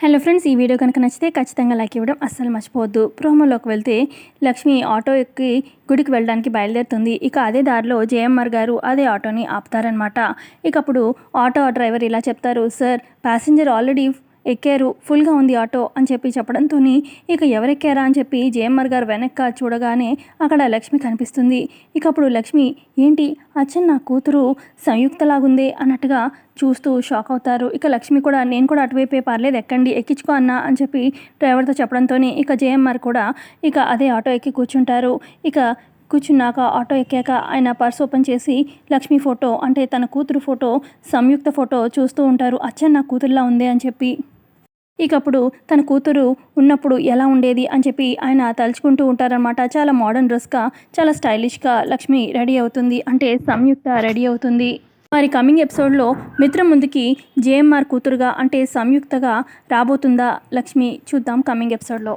Hello friends ఈ video కనుక నచ్చితే ఖచ్చితంగా లైక్ ఇవ్వడం అస్సలు మర్చిపోవద్దు. ప్రోమోలోకి వెళ్తే లక్ష్మి ఆటో ఎక్కి గుడికి వెళ్ళడానికి బయలుదేరుతుంది. ఇక అదే దారిలో జేఎంఆర్ గారు అదే ఆటోని ఆపుతారనమాట ఇక అప్పుడు ఆటో డ్రైవర్ ఇలా చెప్తారు సార్ ప్యాసింజర్ ఆల్రెడీ ఎక్కారు. ఫుల్గా ఉంది ఆటో అని చెప్పి చెప్పడంతో ఇక ఎవరెక్కారా అని చెప్పి జేఎంఆర్ గారు వెనక్క చూడగానే అక్కడ లక్ష్మి కనిపిస్తుంది. ఇక అప్పుడు లక్ష్మి ఏంటి? అచ్చన్ నా కూతురు సంయుక్తలాగుందే అన్నట్టుగా చూస్తూ షాక్ అవుతారు. ఇక లక్ష్మి కూడా నేను కూడా అటువైపే పర్లేదు ఎక్కండి ఎక్కించుకో అన్న అని చెప్పి డ్రైవర్తో చెప్పడంతో ఇక జేఎంఆర్ కూడా ఇక అదే ఆటో ఎక్కి కూర్చుంటారు. ఇక కూర్చున్నాక ఆటో ఎక్కాక ఆయన పర్స్ ఓపెన్ చేసి లక్ష్మి ఫోటో అంటే తన కూతురు ఫోటో సంయుక్త ఫోటో చూస్తూ ఉంటారు. అచ్చన్న నా కూతురులా ఉంది అని చెప్పి ఇక అప్పుడు తన కూతురు ఉన్నప్పుడు ఎలా ఉండేది అని చెప్పి ఆయన తలుచుకుంటూ ఉంటారనమాట చాలా మోడర్న్ డ్రెస్గా చాలా స్టైలిష్గా లక్ష్మి రెడీ అవుతుంది. అంటే సంయుక్త రెడీ అవుతుంది. మరి కమింగ్ ఎపిసోడ్లో మిత్రం ముందుకి జేఎంఆర్ కూతురుగా అంటే సంయుక్తగా రాబోతుందా లక్ష్మి చూద్దాం కమింగ్ ఎపిసోడ్లో